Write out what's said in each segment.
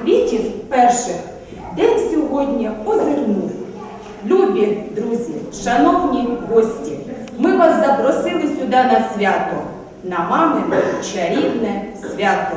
квітів перших день сьогодні озирнув. Любі друзі, шановні гості, ми вас запросили сюди на свято, на мамине чарівне свято.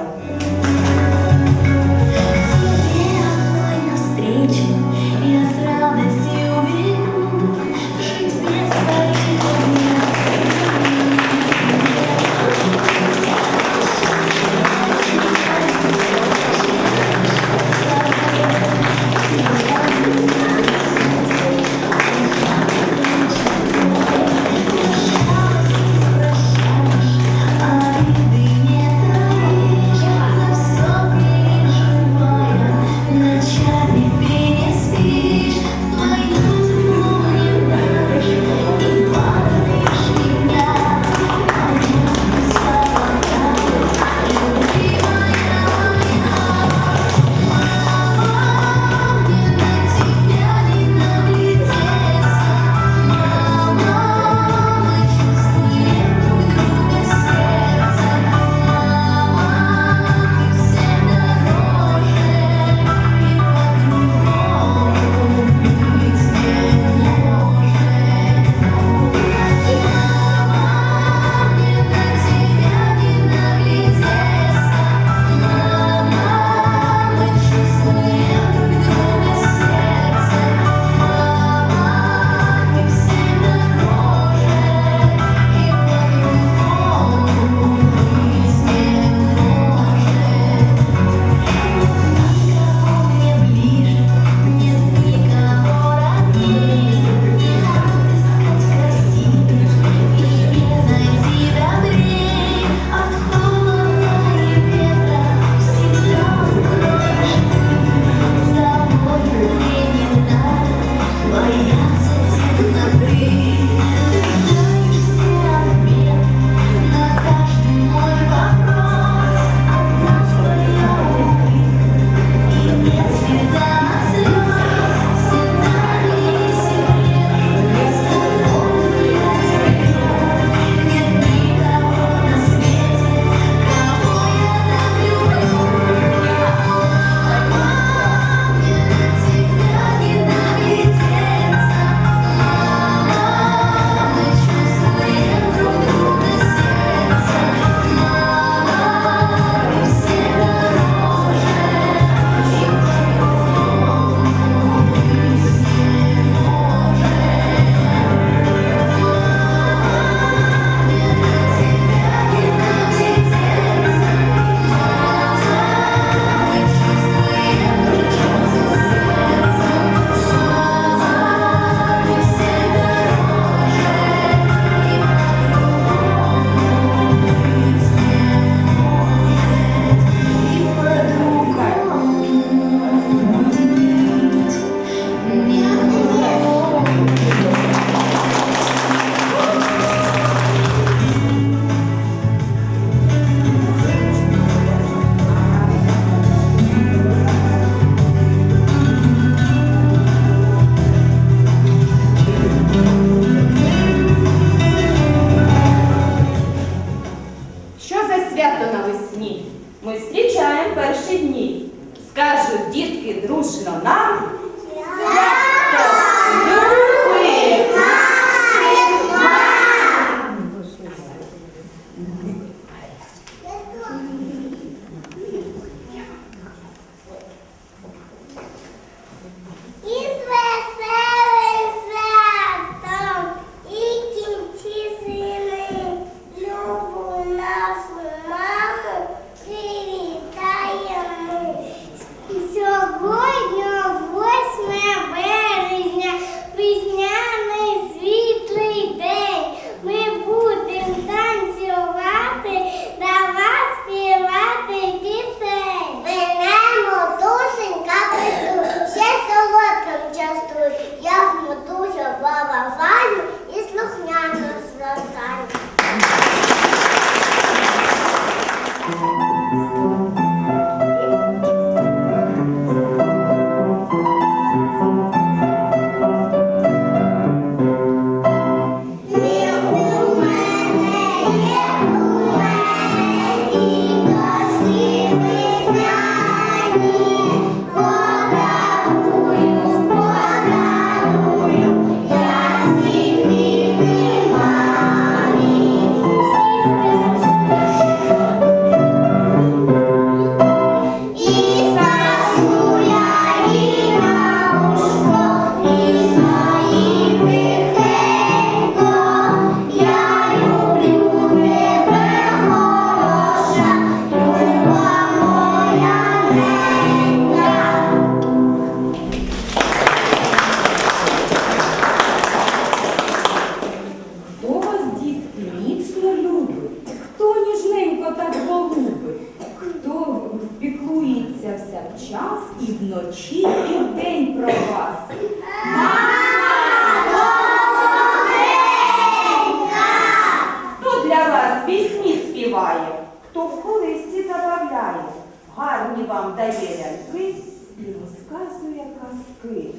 Гарні вам дає ляльки і розказує казки.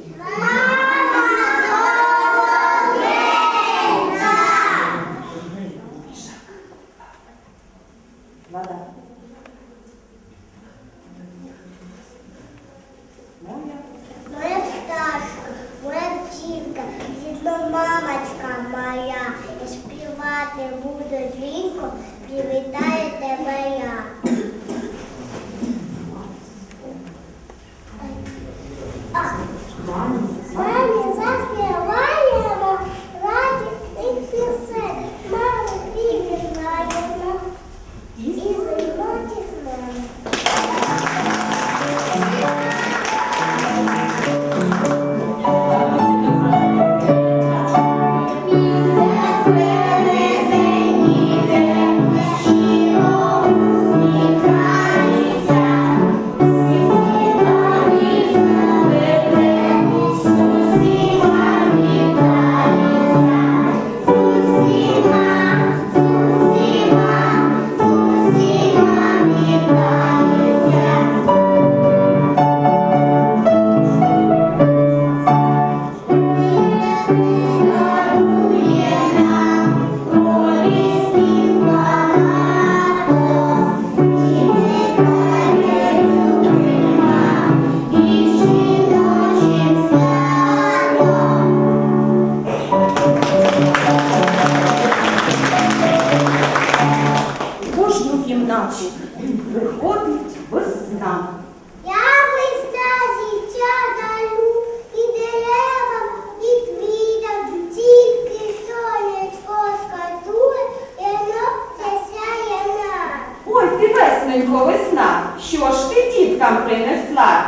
Ти весна, що ж ти діткам принесла?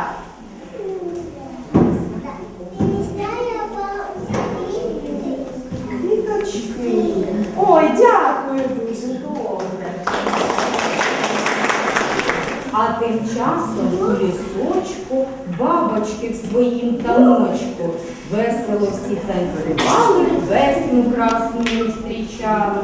Квіточки. Ой, дякую дуже добре. А тим часом у лісочку бабочки в своїм таночку весело всі танцювали, весну красну зустрічали.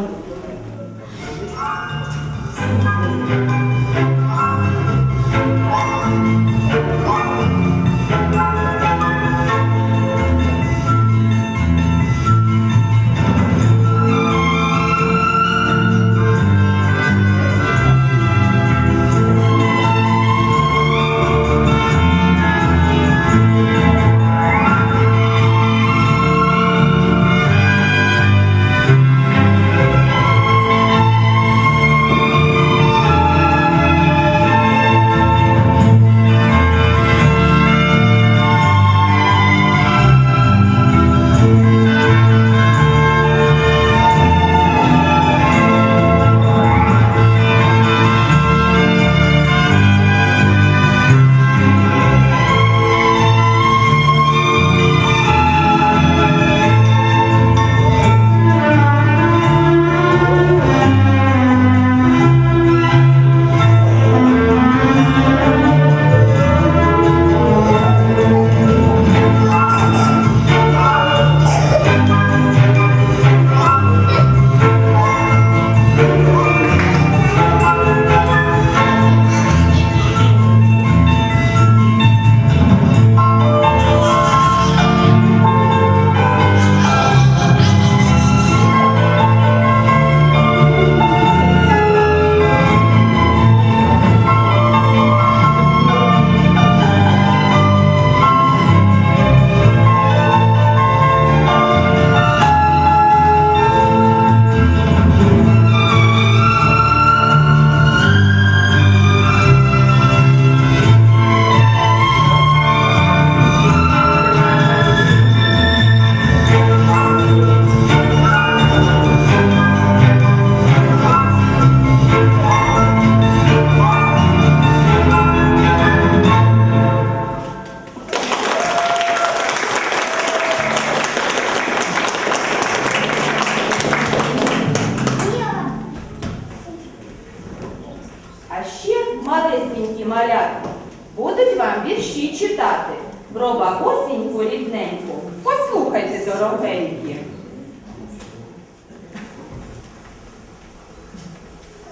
і малята, будуть вам вірші читати. Броба осінь рідненьку. Послухайте, дорогенькі.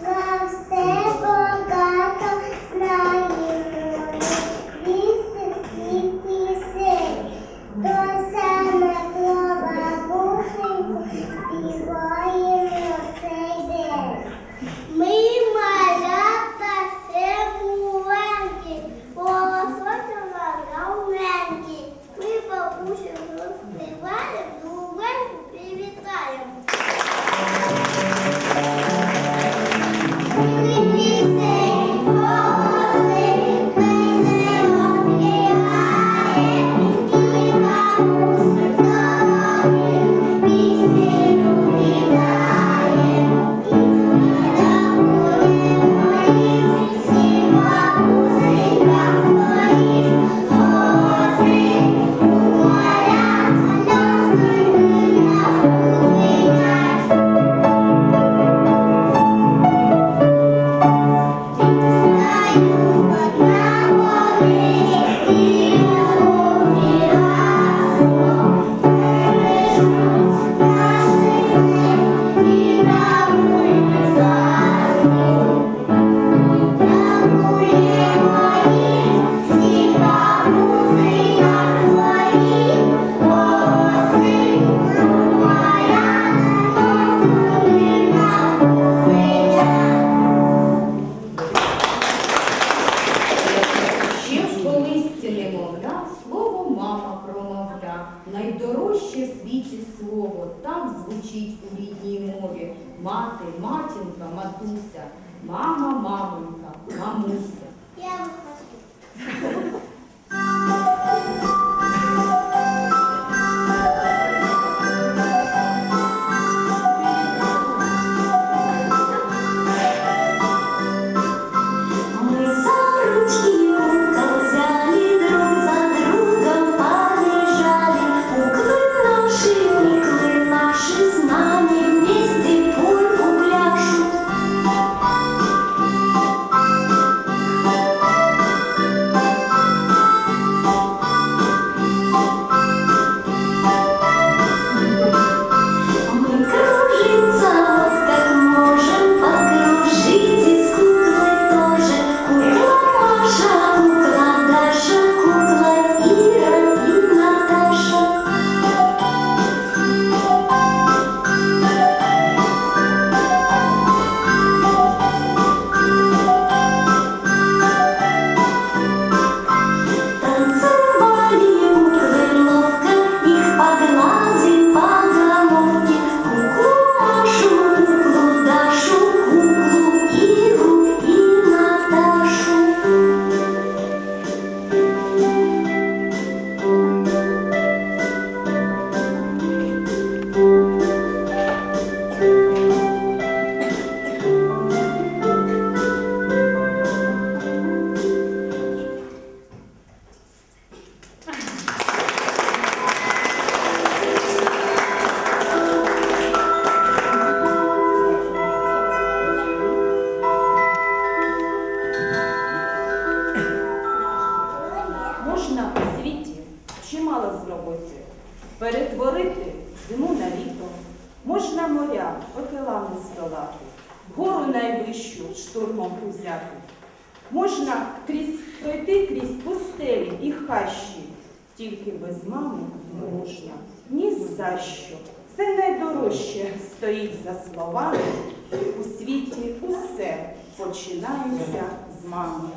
Вам який, за словами, у світі усе починається з мами.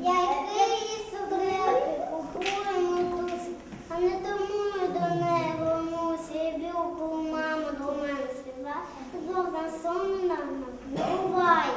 Я Який собрати купуємо душ, а не тому до неї небо мусі, по маму до мене світла, бо на сон нам буває.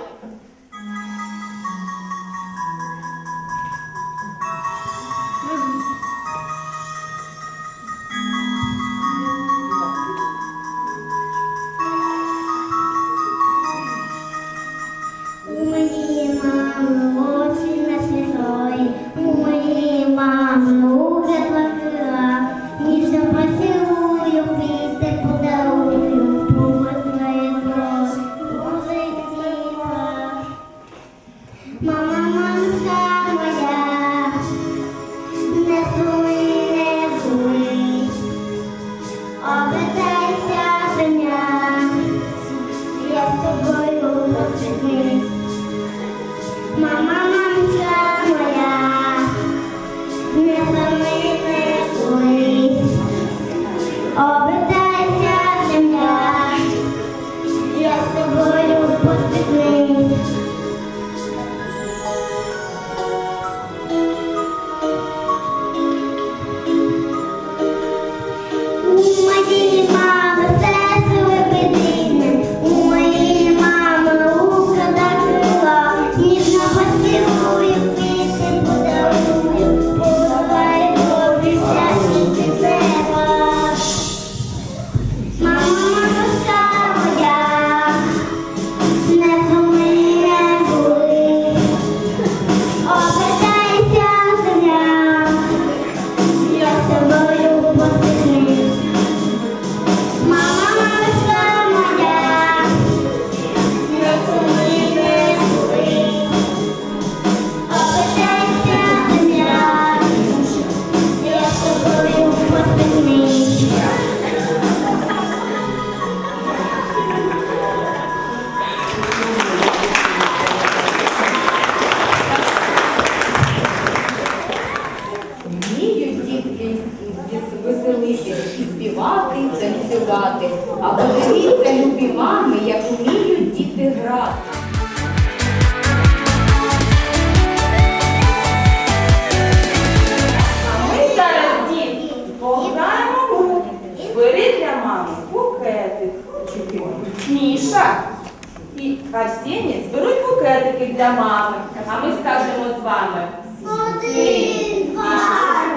і Арсеній зберуть букетики для мами, а ми скажемо з вами. Один, два,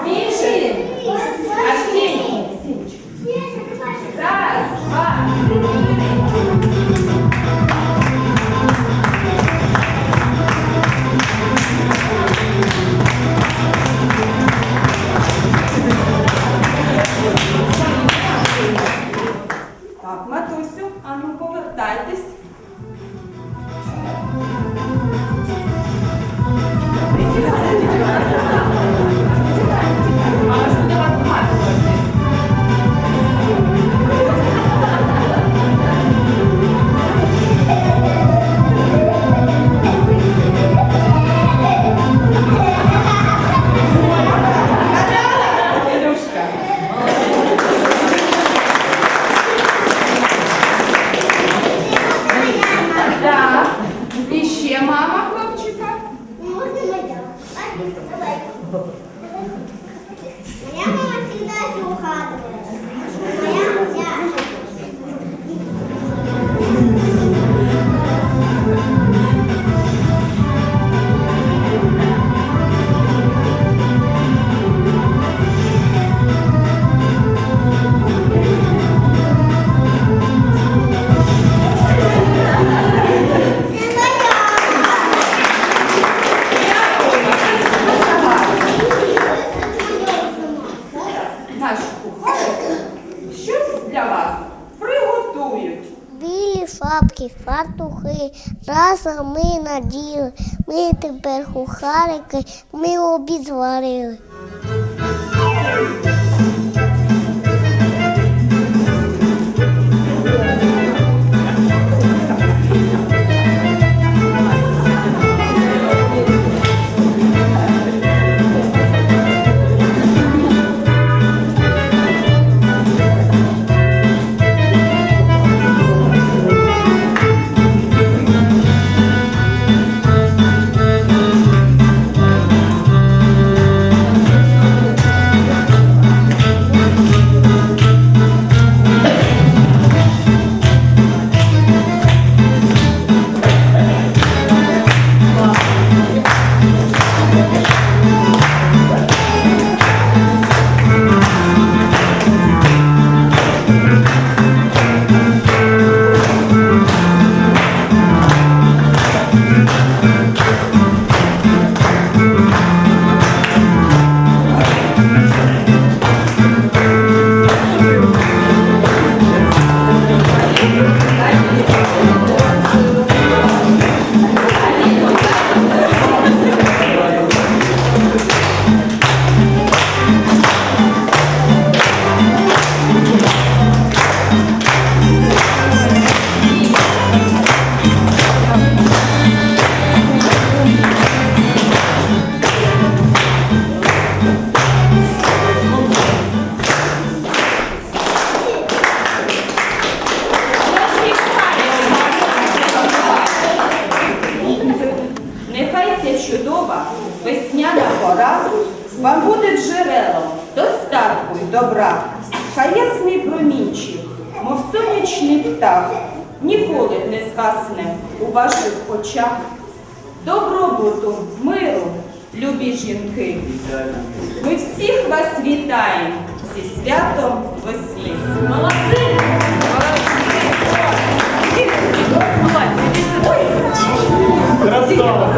Більше. Арсеній. Раз, два, три. Так, матусю, а ну повертайтесь. Кухарики, ми обід добра. Хай ясний промінчик, мов сонячний птах, ніколи не згасне у ваших очах. Добробуту, миру, любі жінки. Ми всіх вас вітаємо зі святом весни. Молодці! Молодці! Красава!